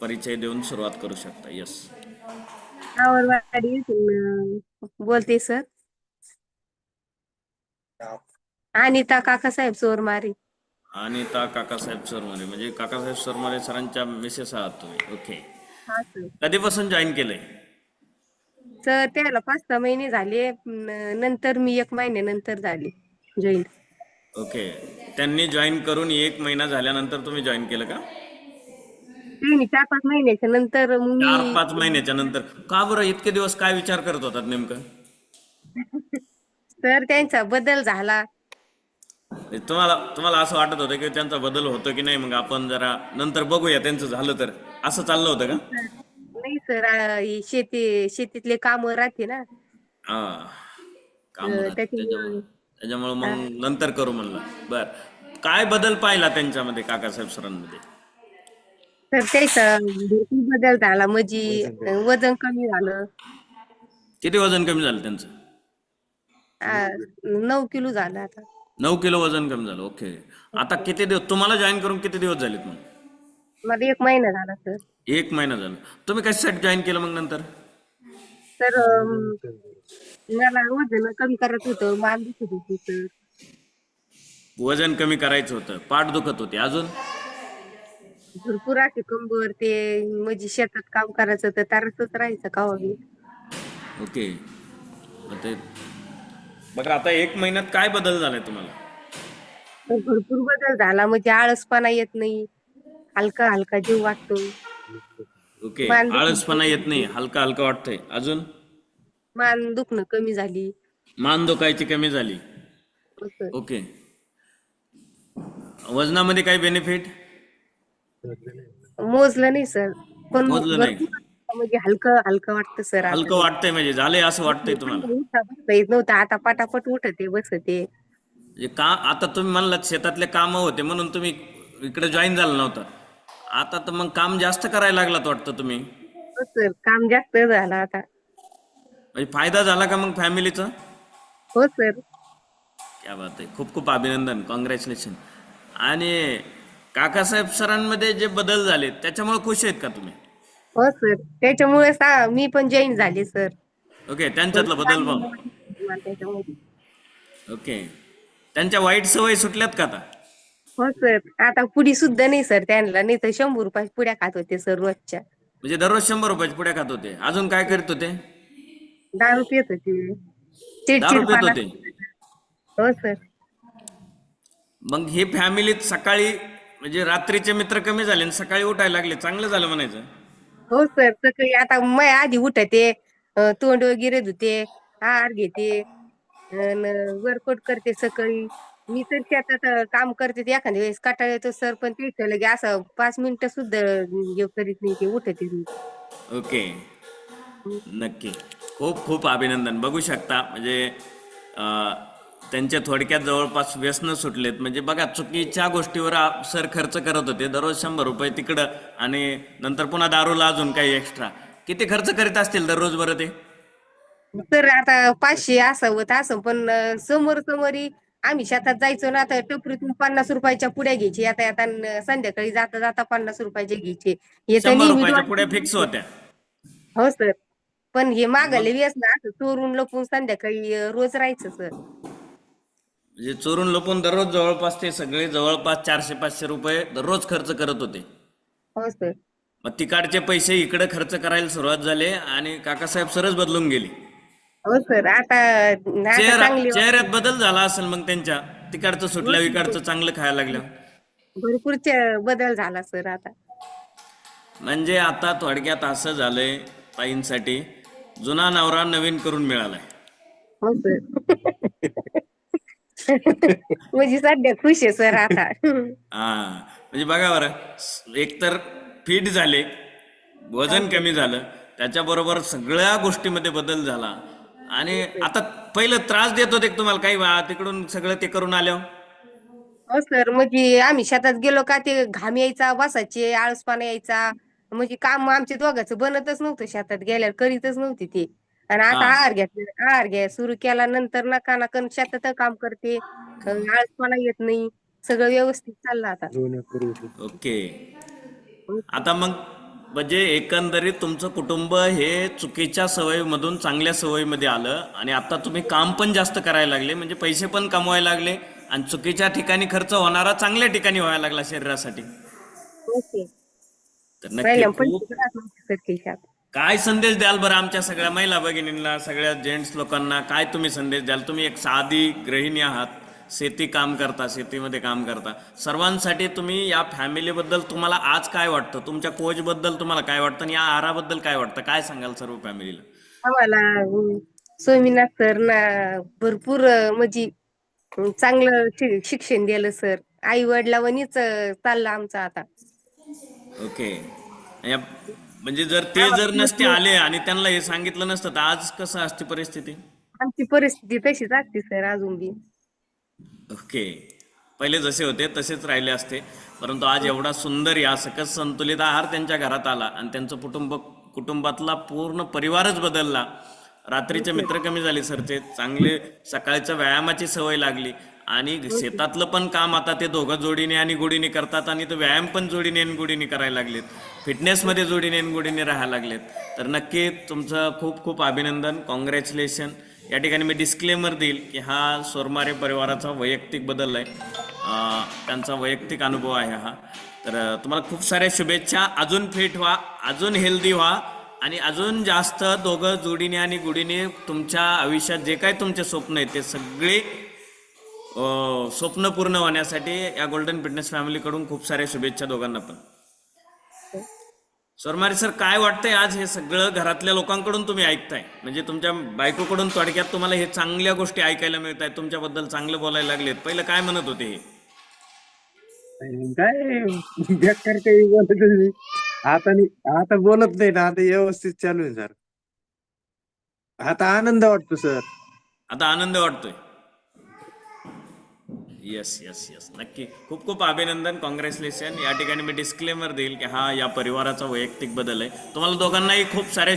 परिचय देऊन सुरुवात करू शकता. येस इथून बोलते सर. अनिता काकासाहेब चोरमारे आणि ता काकासाहेब सरमारे. म्हणजे काकासाहेब सरमारे सरांच्या मिसेस आहात तुम्ही. ओके हा कधीपासून जॉईन केलंय? सर त्याला पाच सहा महिने झाले. नंतर मी एक महिन्यानंतर झाले. जॉईन ओके त्यांनी जॉईन करून एक महिना झाल्यानंतर तुम्ही जॉईन केलं का? चार पाच महिन्याच्या नंतर मग चार मी पाच महिन्याच्या नंतर. का बरं इतके दिवस काय विचार करत होतात नेमकं? सर त्यांचा बदल झाला. तुम्हाला तुम्हाला असं वाटत होतं की त्यांचा बदल होतो की नाही? मग आपण जरा नंतर बघूया त्यांचं झालं तर. असं चाललं होतं का? नाही सर आ, ही शेती शेतीतले काम राहते ना. हा काम अं, त्याच्यामुळं त्याच्यामुळं मग नंतर करू म्हणलं. बर. काय बदल पाहिला त्यांच्यामध्ये काकासाहेब सरांमध्ये? तर त्याचा भरपूर बदल झाला. म्हणजे वजन कमी झालं. किती वजन कमी झालं त्यांचं? आ, नऊ किलो झालं आता. नऊ किलो वजन कमी झालं. ओके. आता किती दिवस तुम्हाला जॉईन करून किती दिवस झालेत मग? मला एक महिना झाला सर एक महिना झाला. तुम्ही कशासाठी जॉईन केलं मग नंतर? तर अम, मला वजन कमी करायचं होतं. मान दुखत होती सर वजन कमी करायचं होतं. पाठ दुखत होते. अजून? भरपूर असे कंबर ते म्हणजे शेतात काम करायचं तर तारतच राहायचं का हवी ओके. मग ते बघा आता एक महिन्यात काय बदल झालाय तुम्हाला? भरपूर बदल झाला. म्हणजे आळसपणा येत नाही. हलका हलका जीव वाटतो. ओके. मान आळसपणा येत नाही. हलका हलका वाटतंय. अजून? मान दुखणं कमी झाली. मान दुखायची कमी झाली. असं. ओके. वजनामध्ये काही बेनिफिट मोजलं नाही सर. पण मोजलं नाही. भरपूर म्हणजे हलकं हलकं वाटतं सर. आता. हलकं वाटतंय म्हणजे झालंय असं वाटतंय तुम्हाला. उठता बसता येत नव्हतं. आता पटापट उठते बसते. म्हणजे का आता तुम्ही म्हणलात शेतातले काम होते म्हणून तुम्ही इकडे जॉईन झाला नव्हता. आता तर मग काम जास्त करायला लागलात वाटतं तुम्ही. हो सर. काम जास्त झालं आता. म्हणजे फायदा झाला का मग फॅमिलीचा हो सर. क्या बात आहे. खूप खूप अभिनंदन. कॉंग्रॅच्युलेशन आणि काकासाहेब सरांमध्ये जे बदल झाले त्याच्यामुळे खुश आहेत का तुम्ही? हो सर. त्याच्यामुळे सा- मी पण जॉईन झाले सर. ओके त्यांच्यातला बदल त्याच्यामुळे ओके. त्यांच्या वाईट सवयी सुटल्यात का आता? हो सर. आता पुडी सुद्धा नाही सर त्यांना. नाही तर शंभर रुपये पुड्या खात होते सर रोजच्या. म्हणजे दररोज शंभर रुपयाच्या पुढे खात होते. अजून काय करत होते? दारू पित होते. दारू पित चिडचिडपणा होते. हो सर. मग हे फॅमिलीत सकाळी म्हणजे रात्रीचे मित्र कमी झाले आणि सकाळी उठायला लागले. चांगलं झालं म्हणायचं. हो सर. सकाळी आता मै आधी उठते अं, तोंड वगैरे धुते आहार घेते वर्कआउट करते सकाळी. मी तर शेतात अं, काम करते ते एखाद्या वेळेस कंटाळा येतो सर पण ते लगे असं पाच मिनिटं सुद्धा हे करीत नाही ते उठते मी ओके. नक्की. खूप खूप अभिनंदन. बघू शकता. म्हणजे अं, त्यांचे थोडक्यात जवळपास व्यसन सुटलेत. म्हणजे बघा चुकीच्या गोष्टीवर सर खर्च करत होते. दररोज शंभर रुपये तिकडं आणि नंतर पुन्हा दारूला अजून काही एक्स्ट्रा किती खर्च करीत असतील दररोज बरं ते? तर आता पाचशे असं होत असं पण अं, समोर समोरी आम्ही शेतात जायचो ना आता टपरीतून पन्नास रुपयाच्या पुड्या घ्यायची. आता आता न- संध्याकाळी जाता जाता पन्नास रुपयाचे घ्यायचे. हे तर शंभर नेहमी रुपयाच्या डोळ्यात पुढे फिक्स होत्या. हो सर. पण हे मागायला व्यस ना असं चोरून लपून संध्याकाळी अं, रोज राहायचं सर. म्हणजे चोरून लपून दररोज जवळपास ते सगळे जवळपास चारशे पाचशे रुपये दररोज खर्च करत होते. हो सर. मग तिकडचे पैसे इकडे खर्च करायला सुरुवात झाले आणि काकासाहेब सरच बदलून गेले. हो सर आता आता चेहरा चांगली चेहऱ्यात बदल झाला असेल मग त्यांच्या. तिकडचं सुटल्या इकडचं चांगलं खायला लागलं. भरपूर चे- बदल झाला सर आता. म्हणजे आता थोडक्यात असं झालंय ताईंसाठी जुना नवरा नवीन करून मिळालाय. हो सर. म्हणजे सध्या खुश आहे सर आता. हा म्हणजे बघा बरं एकतर फिट झाले वजन कमी झालं त्याच्याबरोबर सगळ्या गोष्टीमध्ये बदल झाला. आणि आता पहिलं त्रास देत होते तुम्हाला? काही वा- तिकडून सगळं ते करून आल्यावर? हो सर म्हणजे आम्ही शेतात गेलो का ते घाम यायचा बसायचे आळसपणा यायचा. म्हणजे काम आमच्या दोघांचं बनतच नव्हतं शेतात गेल्यावर करीतच नव्हती ते. आणि आता हा. आहार घेतला आहार घ्या. सुरू केला नंतर नका नका. शेतात काम करते. आळसपणा येत नाही. सगळं व्यवस्थित चाललं आता. ओके. आता मग म्हणजे एकंदरीत तुमचं कुटुंब हे चुकीच्या सवयीमधून चांगल्या सवयीमध्ये आलं आणि आता तुम्ही काम पण जास्त करायला लागले म्हणजे पैसे पण कमवायला लागले आणि चुकीच्या ठिकाणी खर्च होणारा चांगल्या ठिकाणी व्हायला लागला शरीरासाठी. ओके. तर नक्की खूप काय संदेश द्याल बरं आमच्या सगळ्या महिला भगिनींना सगळ्या जेंट्स लोकांना? काय तुम्ही संदेश द्याल? तुम्ही एक साधी गृहिणी आहात. शेती काम करता शेतीमध्ये काम करता. सर्वांसाठी तुम्ही या फॅमिलीबद्दल तुम्हाला आज काय वाटतं? तुमच्या कोचबद्दल तुम्हाला काय वाटतं? आणि या आहाराबद्दल काय वाटतं? काय सांगाल सर्व फॅमिलीला आम्हाला स्वामीनाथ सर ना भरपूर अं, म्हणजे अं, चांगलं शि- शिक्षण दिलं सर आई वडिलावणीच चाललं आमचं आता. ओके या- म्हणजे जर ते जर नसते आले आणि त्यांना हे सांगितलं नसतं तर आज कसं असते परिस्थिती? आमची परिस्थिती तशीच असते सर अजून बी. ओके. पहिले जसे होते तसेच राहिले असते. परंतु आज एवढा सुंदर या सकस संतुलित आहार त्यांच्या घरात आला आणि त्यांचं कुटुंब कुटुंबातला पूर्ण परिवारच बदलला. रात्रीचे मित्र कमी झाले सरचे. चांगले सकाळच्या व्यायामाची सवय लागली. आणि शेतातलं पण काम आता ते दोघं जोडीने आणि गोडीने करतात आणि तो व्यायाम पण जोडीने आणि गोडीने करायला लागलेत. फिटनेसमध्ये जोडीने आणि गोडीने राहायला लागलेत. तर नक्की तुमचं खूप खूप अभिनंदन. कॉंग्रॅच्युलेशन या ठिकाणी मी डिस्क्लेमर देईल की हा सोरमारे परिवाराचा वैयक्तिक बदल आहे. त्यांचा वैयक्तिक अनुभव आहे हा. तर तुम्हाला खूप साऱ्या शुभेच्छा. अजून फिट व्हा अजून हेल्दी व्हा आणि अजून जास्त दोघं जोडीने आणि गुडीने तुमच्या आयुष्यात जे काही तुमचे स्वप्न आहेत ते सगळे स्वप्न पूर्ण होण्यासाठी या गोल्डन फिटनेस फॅमिलीकडून खूप साऱ्या शुभेच्छा दोघांना पण. सोरमारे सर काय वाटतंय आज हे सगळं घरातल्या लोकांकडून तुम्ही ऐकताय? म्हणजे तुमच्या बायकोकडून थोडक्यात तुम्हाला हे चांगल्या गोष्टी ऐकायला मिळत आहेत तुमच्याबद्दल चांगलं बोलायला लागलेत. पहिलं काय म्हणत होते हे? काय बेकार काही बोलत नाही. आता आता बोलत नाही ना आता व्यवस्थित चालू आहे सर. आता आनंद वाटतो सर. आता आनंद वाटतोय. येस येस येस नक्की. खूप खूप अभिनंदन कॉंग्रॅच्युलेशन या ठिकाणी मी डिस्क्लेमर देईल की हा या परिवाराचा वैयक्तिक बदल आहे. तुम्हाला दोघांनाही खूप सारे